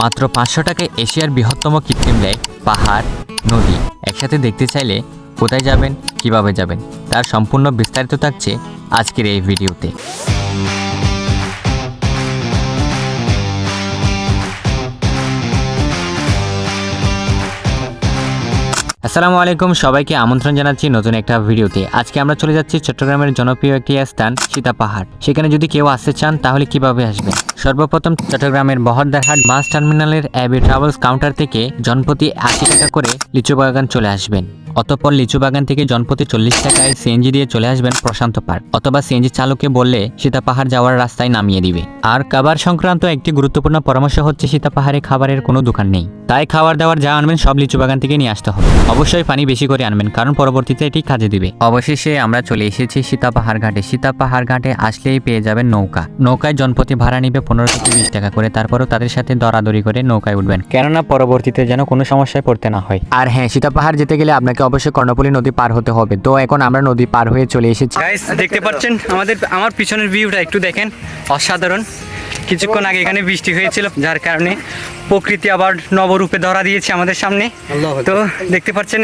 মাত্র পাঁচশো টাকায় এশিয়ার বৃহত্তম কৃত্রিম লেক, পাহাড়, নদী একসাথে দেখতে চাইলে কোথায় যাবেন, কীভাবে যাবেন, তার সম্পূর্ণ বিস্তারিত থাকছে আজকের এই ভিডিওতে। আসসালামু আলাইকুম, সবাইকে আমন্ত্রণ জানাচ্ছি নতুন একটা ভিডিওতে। আজকে আমরা চলে যাচ্ছি চট্টগ্রামের জনপ্রিয় একটি স্থান, সীতা পাহাড়। সেখানে যদি কেউ আসতে চান, তাহলে কীভাবে আসবেন? সর্বপ্রথম চট্টগ্রামের বহরদারহাট বাস টার্মিনালের অ্যাবি ট্রাভেলস কাউন্টার থেকে জনপ্রতি আশি টাকা করে লিচু বাগান চলে আসবেন। অতঃপর লিচু বাগান থেকে জনপ্রতি চল্লিশ টাকায় সিএনজি দিয়ে চলে আসবেন প্রশান্ত পার্ক অথবা সিএনজি চালককে বললে সীতা পাহাড় যাওয়ার রাস্তায় নামিয়ে দিবে। আর খাবার সংক্রান্ত একটি গুরুত্বপূর্ণ পরামর্শ হচ্ছে সীতা পাহাড়ে খাবারের কোনো দোকান নেই। তাই খাবার দাবার যা আনবেন সব লিচু বাগান থেকে নিয়ে আসতে হবে। অবশ্যই পানি বেশি করে আনবেন, কারণ পরবর্তীতে এটি কাজে দিবে। অবশেষে আমরা চলে এসেছি সীতা পাহাড় ঘাটে। সীতা পাহাড় ঘাটে আসলেই পেয়ে যাবেন নৌকা। নৌকায় জনপ্রতি ভাড়া নিবে পনেরো থেকে বিশ টাকা করে, তারপরও তাদের সাথে দরাদরি করে নৌকায় উঠবেন। কেননা পরবর্তীতে যেন কোনো সমস্যায় পড়তে না হয়। আর হ্যাঁ সীতা পাহাড় যেতে গেলে আপনাকে অবশ্যই কর্ণপল্লী নদী পার হতে হবে। তো এখন আমরা নদী পার হয়ে চলে এসেছি। গাইস দেখতে পাচ্ছেন? আমাদের আমার পিছনের ভিউটা একটু দেখেন। অসাধারণ। কিছুক্ষণ আগে এখানে বৃষ্টি হয়েছিল যার কারণে প্রকৃতি আবার নবরূপে ধরা দিয়েছে আমাদের সামনে। তো দেখতে পাচ্ছেন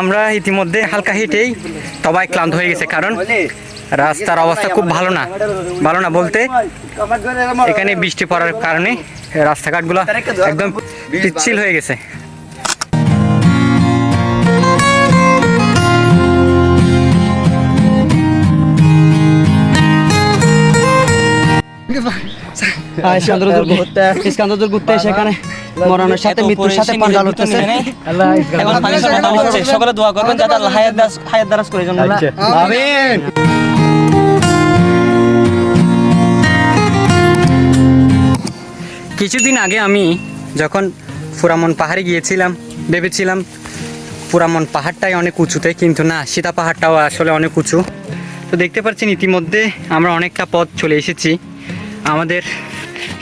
আমরা ইতিমধ্যে হালকা হেঁটেই সবাই ক্লান্ত হয়ে গেছে। কারণ রাস্তার অবস্থা খুব ভালো না। ভালো না বলতে এখানে বৃষ্টি পড়ার কারণে রাস্তাঘাটগুলো একদম পিচ্ছিল হয়ে গেছে। স্কান্দরদুর ঘুরতে স্কান্দরদুর ঘুরতে সেখানে মরণের সাথে মৃত্যুর সাথে পাঞ্জা লড়তেছে এখন পানির সমাধান হচ্ছে সকলে দোয়া করবেন যাতে আল্লাহ হায়াত দাস হায়াত দারাজ করে জন্য। আমিন। কিছুদিন আগে আমি যখন পুরামন পাহাড়ে গিয়েছিলাম ভেবেছিলাম পুরামন পাহাড়টাই অনেক উঁচুতে কিন্তু না সীতা পাহাড়টাও আসলে অনেক উঁচু। তো দেখতে পাচ্ছেন ইতিমধ্যে আমরা অনেকটা পথ চলে এসেছি। আমাদের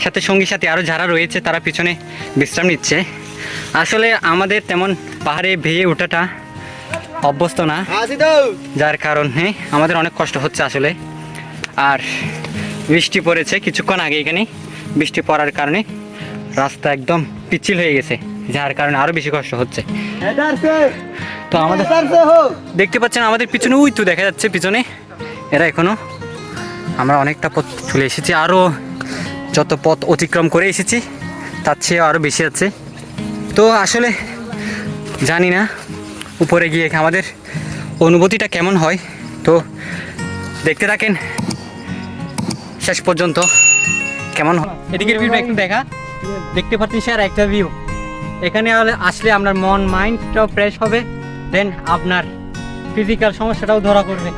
সাথে সঙ্গী সাথে আরও যারা রয়েছে তারা পিছনে বিশ্রাম নিচ্ছে। আসলে আমাদের তেমন পাহাড়ে ভেয়ে ওঠাটা অভ্যস্ত না যার কারণে আমাদের অনেক কষ্ট হচ্ছে আসলে। আর বৃষ্টি পড়েছে কিছুক্ষণ আগে এখানে বৃষ্টি পড়ার কারণে রাস্তা একদম পিচ্ছিল হয়ে গেছে যার কারণে আরও বেশি কষ্ট হচ্ছে। তো আমাদের দেখতে পাচ্ছেন আমাদের পিছনে উই তো দেখা যাচ্ছে পিছনে এরা এখনও আমরা অনেকটা পথ চলে এসেছি আরও যত পথ অতিক্রম করে এসেছি, তার চেয়েও আরও বেশি আছে। তো আসলে জানি না উপরে গিয়ে আমাদের অনুভূতিটা কেমন হয়। তো দেখতে থাকেন, শেষ পর্যন্ত কেমন হয়। এদিকের ভিউটা একটু দেখা। দেখতে পাচ্ছেন স্যার, একটা ভিউ এখানে আসলে আপনার মন মাইন্ডটাও ফ্রেশ হবে দেন আপনার ফিজিক্যাল সমস্যাটাও ধরা পড়বে।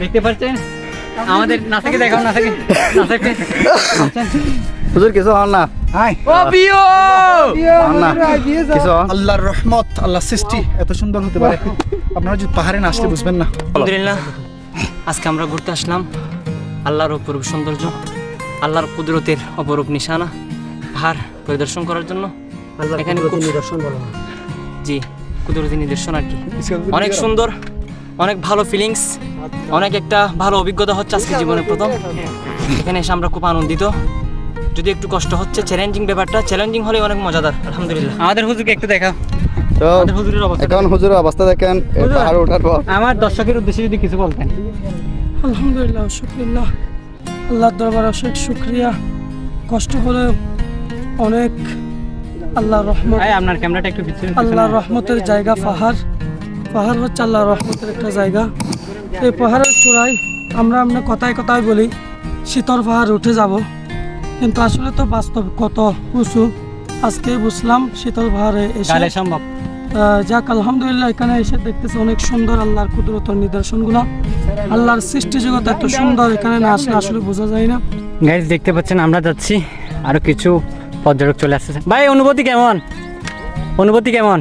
দেখতে পাচ্ছেন? আমাদের নাসাকে দেখাও নাসাকে নাসাকে। হুজুর কিছু হন না। হন না। কিছু আল্লাহর রহমত আল্লাহ সৃষ্টি এত সুন্দর হতে পারে। আপনারা যদি পাহাড়ে না আসলে বুঝবেন না। আলহামদুলিল্লাহ। আজকে আমরা ঘুরতে আসলাম আল্লাহর অপরূপ সৌন্দর্য আল্লাহর কুদরতের অপরূপ নিশানা পাহাড় পরিদর্শন করার জন্য। এখানে খুব জি কুদরতি নিদর্শন আর কি। অনেক সুন্দর অনেক ভালো ফিলিংস অনেক একটা ভালো অভিজ্ঞতা হচ্ছে আজকে জীবনের প্রথম। এখানে এসে আমরা খুব আনন্দিত। যদি একটু কষ্ট হচ্ছে চ্যালেঞ্জিং ব্যাপারটা চ্যালেঞ্জিং হলে অনেক মজাদার আলহামদুলিল্লাহ। আমাদের হুজুরকে একটু দেখা তো হুজুরের অবস্থা। এখন হুজুরের অবস্থা দেখেন পাহাড় ওঠার পর। আমার দর্শকের উদ্দেশ্যে যদি কিছু বলতেন। আলহামদুলিল্লাহ শুক্রিল্লাহ আল্লাহর দরবারে অশেষ শুক্রিয়া। কষ্ট হলেও অনেক আল্লাহর রহমত। আপনার ক্যামেরাটা একটু আল্লাহর রহমতের জায়গা পাহাড়। পাহাড় হচ্ছে আল্লাহর রহমতের একটা জায়গা। এই পাহাড়ের চূড়ায় আমরা আমরা কথায় কথায় বলি শীতল পাহাড় উঠে যাব। কিন্তু আসলে তো বাস্তব কত উঁচু? আজকে বুঝলাম শীতল পাহাড়ে এসে সম্ভব। যাক আলহামদুলিল্লাহ এখানে এসে দেখতেছি অনেক সুন্দর আল্লাহর কুদরত নিদর্শনগুলো। আল্লাহর সৃষ্টি জগৎ এত সুন্দর এখানে না আসলে আসলে বোঝা যায় না। গাইজ দেখতে পাচ্ছেন আমরা যাচ্ছি। আরও কিছু পর্যটক চলে আসছে। ভাই অনুভূতি কেমন? অনুভূতি কেমন?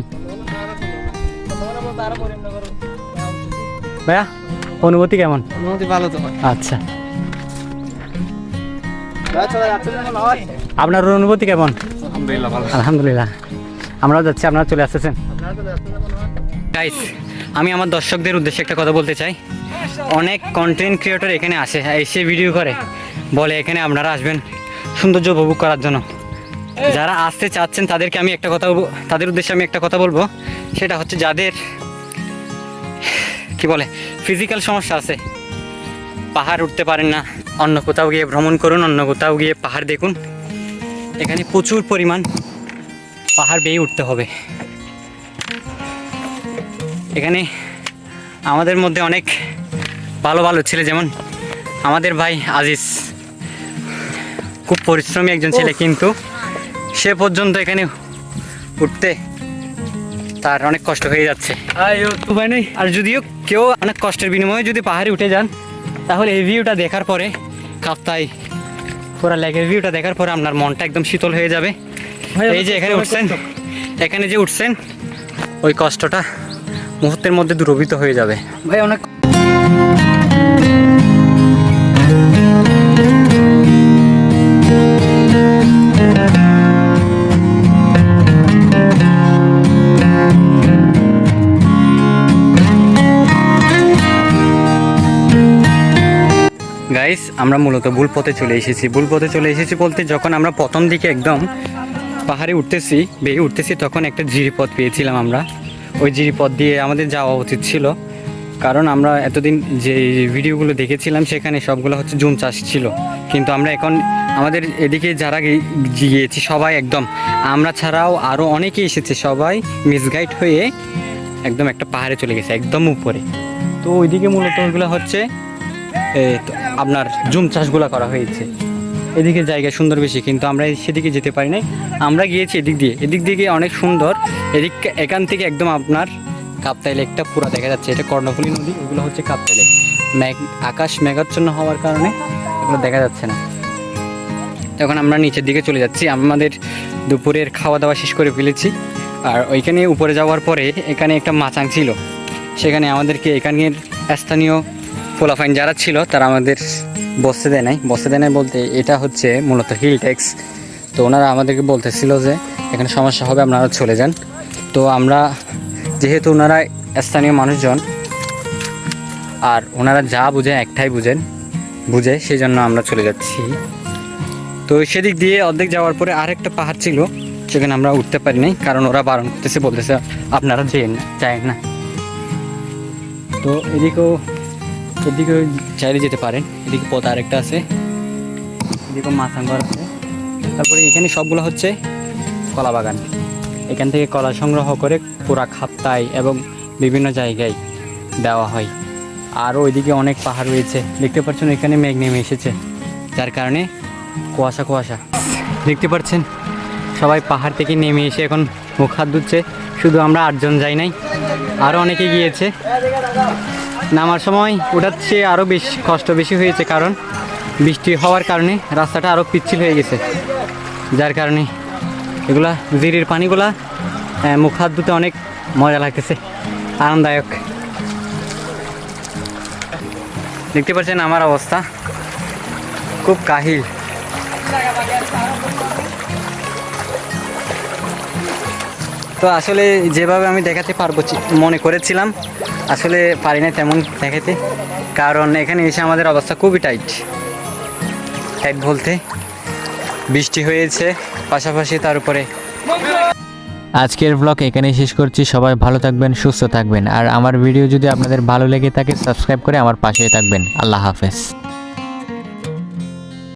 ভাইয়া? অনুভূতি কেমন? অনুমতি ভালো তো আচ্ছা। আপনার অনুভূতি কেমন? আলহামদুলিল্লাহ আমরাও যাচ্ছি আপনারা চলে আসতেছেন। গাইস আমি আমার দর্শকদের উদ্দেশ্যে একটা কথা বলতে চাই। অনেক কন্টেন্ট ক্রিয়েটর এখানে আসে এসে ভিডিও করে। বলে এখানে আপনারা আসবেন সৌন্দর্য উপভোগ করার জন্য। যারা আসতে চাচ্ছেন তাদেরকে আমি একটা কথা বলবো- তাদের উদ্দেশ্যে আমি একটা কথা বলব। সেটা হচ্ছে যাদের কি বলে ফিজিক্যাল সমস্যা আছে। পাহাড় উঠতে পারেন না অন্য কোথাও গিয়ে ভ্রমণ করুন অন্য কোথাও গিয়ে পাহাড় দেখুন। এখানে প্রচুর পরিমাণ পাহাড় বেয়ে উঠতে হবে। এখানে আমাদের মধ্যে অনেক ভালো ভালো ছেলে যেমন আমাদের ভাই আজিজ। খুব পরিশ্রমী একজন ছেলে কিন্তু সে পর্যন্ত এখানে উঠতে তার অনেক কষ্ট হয়ে যাচ্ছে। উপায় নেই। আর যদিও কেউ অনেক কষ্টের বিনিময়ে যদি পাহাড়ে উঠে যান তাহলে এই ভিউটা দেখার পরে কাপ্তাই পুরা লেগের ভিউটা দেখার পরে আপনার মনটা একদম শীতল হয়ে যাবে। এই যে এখানে উঠছেন এখানে যে উঠছেন ওই কষ্টটা মুহূর্তের মধ্যে দূরভূত হয়ে যাবে। ভাই অনেক গাইস আমরা মূলত ভুল পথে চলে এসেছি। ভুল পথে চলে এসেছি বলতে যখন আমরা প্রথম দিকে একদম পাহাড়ে উঠতেছি, বেয়ে উঠতেছি, তখন একটা জিরিপথ পেয়েছিলাম আমরা। ওই জিরিপথ দিয়ে আমাদের যাওয়া উচিত ছিল। কারণ আমরা এতদিন যে ভিডিওগুলো দেখেছিলাম, সেখানে সবগুলো হচ্ছে জুম চাষ ছিল। কিন্তু আমরা এখন আমাদের এদিকে যারা গিয়েছি, সবাই একদম। আমরা ছাড়াও আরও অনেকে এসেছে, সবাই মিসগাইড হয়ে একদম একটা পাহাড়ে চলে গেছে, একদম উপরে। তো ওইদিকে মূলত ওইগুলো হচ্ছে আপনার জুম চাষগুলো করা হয়েছে। এদিকে জায়গা সুন্দর বেশি, কিন্তু আমরা সেদিকে যেতে পারি নাই। আমরা গিয়েছি এদিক দিয়ে। এদিক দিয়ে অনেক সুন্দর। এদিক, এখান থেকে একদম আপনার কাপ্তাই লেকটা পুরো দেখা যাচ্ছে। এটা কর্ণফুলী নদী এগুলো হচ্ছে কাপ্তাই লেক। মেঘ আকাশ মেঘাচ্ছন্ন হওয়ার কারণে এগুলো দেখা যাচ্ছে না। এখন আমরা নিচের দিকে চলে যাচ্ছি। আমাদের দুপুরের খাওয়া দাওয়া শেষ করে ফেলেছি। আর ওইখানে উপরে যাওয়ার পরে এখানে একটা মাচাং ছিল। সেখানে আমাদেরকে এখানের স্থানীয় ফোলাফাইন যারা ছিল, তারা আমাদের বসতে দেয় নাই। বসতে দেয় নাই বলতে এটা হচ্ছে মূলত হিল ট্যাক্স তো ওনারা আমাদেরকে বলতেছিল যে, এখানে সমস্যা হবে, আপনারা চলে যান। তো আমরা, যেহেতু ওনারা স্থানীয় মানুষজন, আর ওনারা যা বুঝে একটাই বুঝেন, বুঝে সেই জন্য আমরা চলে যাচ্ছি। তো সেদিক দিয়ে অর্ধেক যাওয়ার পরে আরেকটা পাহাড় ছিল, সেখানে আমরা উঠতে পারি নাই, কারণ ওরা বারণ করতেছে, বলতেছে, আপনারা যেন যায় না। তো এদিকেও এদিকেও চাইলে যেতে পারেন, এদিকে পথ আরেকটা আছে। এদিকেও মাথাঙ্গর আছে। তারপরে এখানে সবগুলো হচ্ছে কলা বাগান। এখান থেকে কলা সংগ্রহ করে পুরা খাপ্তায় এবং বিভিন্ন জায়গায় দেওয়া হয়। আর ওইদিকে অনেক পাহাড় রয়েছে। দেখতে পাচ্ছেন এখানে মেঘ নেমে এসেছে। যার কারণে কুয়াশা কুয়াশা। দেখতে পাচ্ছেন, সবাই পাহাড় থেকে নেমে এসে এখন মুখ হাত ধুচ্ছে। শুধু আমরা আটজন যাই নাই আরও অনেকে গিয়েছে। নামার সময় ওটার চেয়ে আরও বেশি কষ্ট বেশি হয়েছে কারণ বৃষ্টি হওয়ার কারণে রাস্তাটা আরও পিচ্ছিল হয়ে গেছে। যার কারণে এগুলা জিরির পানিগুলা মুখ হাত ধুতে অনেক মজা লাগতেছে। আরামদায়ক। দেখতে পাচ্ছেন আমার অবস্থা। খুব কাহিল। তো আসলে যেভাবে আমি দেখাতে পারব মনে করেছিলাম, আসলে পারি না তেমন দেখাতে, কারণ এখানে এসে আমাদের অবস্থা খুবই টাইট টাইট বলতে বৃষ্টি হয়েছে, পাশাপাশি তার উপরে। আজকের ব্লগ এখানেই শেষ করছি, সবাই ভালো থাকবেন, সুস্থ থাকবেন, আর আমার ভিডিও যদি আপনাদের ভালো লেগে থাকে সাবস্ক্রাইব করে আমার পাশেই থাকবেন। আল্লাহ হাফেজ।